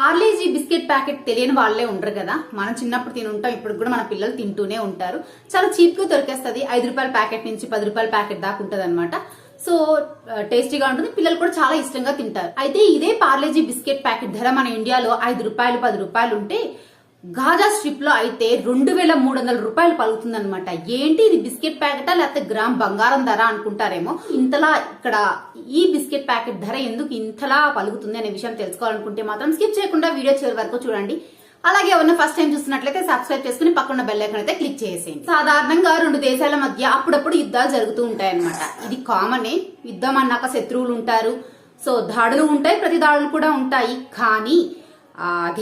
Parle-G biscuit packet తెలియని వాళ్ళే ఉండరు కదా. మనం చిన్నప్పుడు తిని ఉంటాం ఇప్పుడు కూడా మన పిల్లలు తింటూనే ఉంటారు. చాలా చీప్గా దొరికేస్తుంది. ఐదు రూపాయల ప్యాకెట్ నుంచి పది రూపాయల ప్యాకెట్ దాకా ఉంటది అనమాట సో టేస్టీగా ఉంటుంది. పిల్లలు కూడా చాలా ఇష్టంగా తింటారు. అయితే ఇదే పార్లేజీ బిస్కెట్ ప్యాకెట్ ధర మన ఇండియాలో ఐదు రూపాయలు పది రూపాయలు ఉంటే గాజా స్ట్రిప్లో అయితే రెండు వేల మూడు వందల రూపాయలు పలుకుతుందనమాట ఏంటి ఇది బిస్కెట్ ప్యాకెటా లేకపోతే గ్రామ్ బంగారం ధర అనుకుంటారేమో? ఇంతలా ఇక్కడ ఈ బిస్కెట్ ప్యాకెట్ ధర ఎందుకు ఇంతలా పలుకుతుంది అనే విషయం తెలుసుకోవాలనుకుంటే మాత్రం స్కిప్ చేయకుండా వీడియో చివరి వరకు చూడండి. అలాగే ఎవరైనా ఫస్ట్ టైం చూస్తున్నట్లయితే సబ్స్క్రైబ్ చేసుకుని పక్కన బెల్ ఐకన్ అయితే క్లిక్ చేసేయండి. సాధారణంగా రెండు దేశాల మధ్య అప్పుడప్పుడు యుద్ధాలు జరుగుతూ ఉంటాయి అనమాట ఇది కామనే యుద్ధం అన్నాక శత్రువులు ఉంటారు. సో దాడులు ఉంటాయి ప్రతి దాడులు కూడా ఉంటాయి. కానీ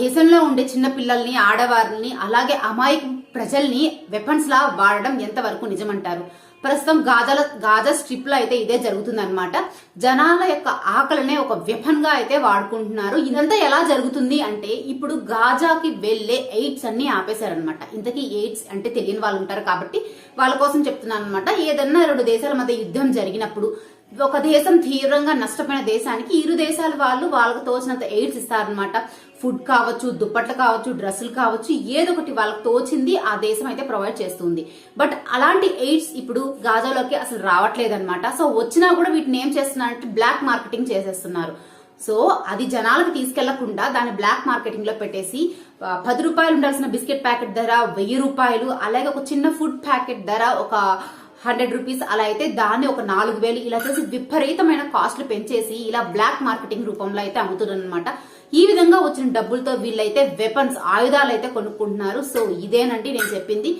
దేశంలో ఉండే చిన్న పిల్లల్ని ఆడవారిని అలాగే అమాయక ప్రజల్ని వెపన్స్ లా వాడడం ఎంతవరకు నిజమంటారు? ప్రస్తుతం గాజాల గాజా స్ట్రిప్లో అయితే ఇదే జరుగుతుందనమాట జనాల యొక్క ఆకలినే ఒక వెపన్గా అయితే వాడుకుంటున్నారు. ఇదంతా ఎలా జరుగుతుంది అంటే ఇప్పుడు గాజాకి వెళ్ళే ఎయిడ్స్ అన్ని ఆపేశారనమాట ఇంతకీ ఎయిడ్స్ అంటే తెలియని వాళ్ళు ఉంటారు కాబట్టి వాళ్ళ కోసం చెప్తున్నాను అనమాట ఏదన్నా రెండు దేశాల మధ్య యుద్ధం జరిగినప్పుడు ఒక దేశం తీవ్రంగా నష్టపోయిన దేశానికి ఇరు దేశాల వాళ్ళు వాళ్ళకు తోచినంత ఎయిడ్స్ ఇస్తారనమాట ఫుడ్ కావచ్చు దుప్పట్లు కావచ్చు డ్రెస్సులు కావచ్చు ఏదో ఒకటి వాళ్ళకి తోచింది ఆ దేశం అయితే ప్రొవైడ్ చేస్తుంది. బట్ అలాంటి ఎయిడ్స్ ఇప్పుడు గాజాలోకి అసలు రావట్లేదన్నమాట. సో వచ్చినా కూడా వీటిని ఏం చేస్తున్నారంటే బ్లాక్ మార్కెటింగ్ చేసేస్తున్నారు. సో అది జనాలకు తీసుకెళ్ళకుండా దాన్ని బ్లాక్ మార్కెటింగ్లో పెట్టేసి పది రూపాయలు ఉండాల్సిన బిస్కెట్ ప్యాకెట్ ధర వెయ్యి రూపాయలు అలాగే ఒక చిన్న ఫుడ్ ప్యాకెట్ ధర ఒక హండ్రెడ్ రూపీస్ అలా అయితే దాన్ని ఒక నాలుగు వేలు ఇలా చేసి విపరీతమైన కాస్ట్లు పెంచేసి ఇలా బ్లాక్ మార్కెటింగ్ రూపంలో అయితే అమ్ముతుందన్నమాట ఈ విధంగా వచ్చిన డబ్బులతో వీళ్ళైతే వెపన్స్ ఆయుధాలు అయితే కొనుక్కుంటున్నారు. సో ఇదేనండి నేను చెప్పింది.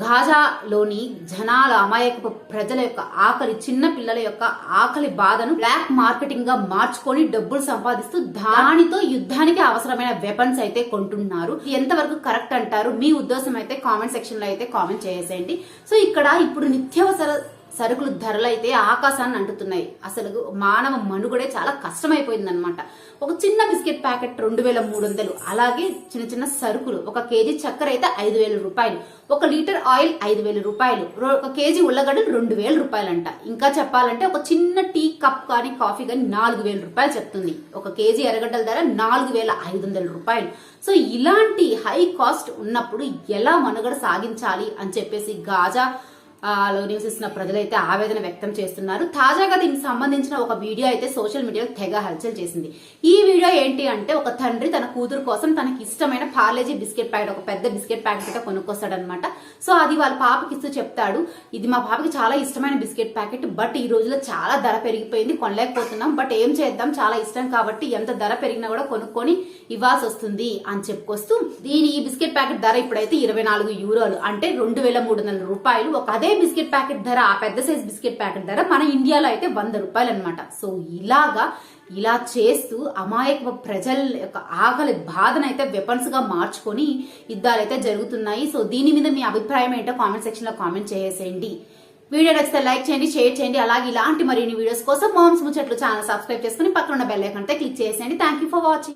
గాజాలోని జనాల అమాయకపు ప్రజల యొక్క ఆకలి చిన్న పిల్లల యొక్క ఆకలి బాధను బ్లాక్ మార్కెటింగ్గా మార్చుకొని డబ్బులు సంపాదిస్తూ దానితో యుద్ధానికి అవసరమైన వెపన్స్ అయితే కొంటున్నారు. ఎంతవరకు కరెక్ట్ అంటారు? మీ ఉద్దేశం అయితే కామెంట్ సెక్షన్లో అయితే కామెంట్ చేసేయండి. సో ఇక్కడ ఇప్పుడు నిత్యావసర సరుకులు ధరలు అయితే ఆకాశాన్ని అంటుతున్నాయి. అసలు మానవ మనుగడే చాలా కష్టమైపోయిందనమాట ఒక చిన్న బిస్కెట్ ప్యాకెట్ రెండు వేల మూడు వందలు అలాగే చిన్న చిన్న సరుకులు ఒక కేజీ చక్కెర అయితే ఐదు వేల రూపాయలు ఒక లీటర్ ఆయిల్ ఐదు వేల రూపాయలు ఒక కేజీ ఉల్లగడ్డలు రెండు వేల రూపాయలంట. ఇంకా చెప్పాలంటే ఒక చిన్న టీ కప్ కానీ కాఫీ కానీ నాలుగు వేల రూపాయలు చెప్తుంది. ఒక కేజీ ఎర్రగడ్డల ధర నాలుగు వేల ఐదు వందల రూపాయలు. సో ఇలాంటి హై కాస్ట్ ఉన్నప్పుడు ఎలా మనుగడ సాగించాలి అని చెప్పేసి గాజా నివసిస్తున్న ప్రజలైతే ఆవేదన వ్యక్తం చేస్తున్నారు. తాజాగా దీనికి సంబంధించిన ఒక వీడియో అయితే సోషల్ మీడియాలో తెగ హల్చల్ చేసింది. ఈ వీడియో ఏంటి అంటే ఒక తండ్రి తన కూతురు కోసం తనకి ఇష్టమైన పార్లేజీ బిస్కెట్ ప్యాకెట్ ఒక పెద్ద బిస్కెట్ ప్యాకెట్ అయితే కొనుక్కొస్తాడనమాట సో అది వాళ్ళ పాపకి ఇస్తూ చెప్తాడు ఇది మా పాపకి చాలా ఇష్టమైన బిస్కెట్ ప్యాకెట్ బట్ ఈ రోజుల్లో చాలా ధర పెరిగిపోయింది కొనలేకపోతున్నాం బట్ ఏం చేద్దాం చాలా ఇష్టం కాబట్టి ఎంత ధర పెరిగినా కూడా కొనుక్కొని ఇవ్వాల్సి వస్తుంది అని చెప్పుకొస్తూ దీని ఈ బిస్కెట్ ప్యాకెట్ ధర ఇప్పుడైతే ఇరవై నాలుగు యూరోలు అంటే రెండు వేల మూడు వందల రూపాయలు ఒక అదే బిస్కెట్ ప్యాకెట్ ధర ఆ పెద్ద సైజ్ బిస్కెట్ ప్యాకెట్ ధర మన ఇండియాలో అయితే వంద రూపాయలు అనమాట సో ఇలాగా ఇలా చేస్తూ అమాయక ప్రజల యొక్క ఆకలి బాధనైతే వెపన్స్గా మార్చుకొని యుద్ధాలు అయితే జరుగుతున్నాయి. సో దీని మీద మీ అభిప్రాయం ఏంటో కామెంట్ సెక్షన్లో కామెంట్ చేసేయండి. వీడియో నచ్చితే లైక్ చేయండి షేర్ చేయండి. అలాగే ఇలాంటి మరిన్ని వీడియోస్ కోసం మోమ్స్ ముచ్చట్లు ఛానల్ సబ్స్క్రైబ్ చేసుకుని పక్కన ఉన్న బెల్ అయితే క్లిక్ చేసేయండి. Thank you for watching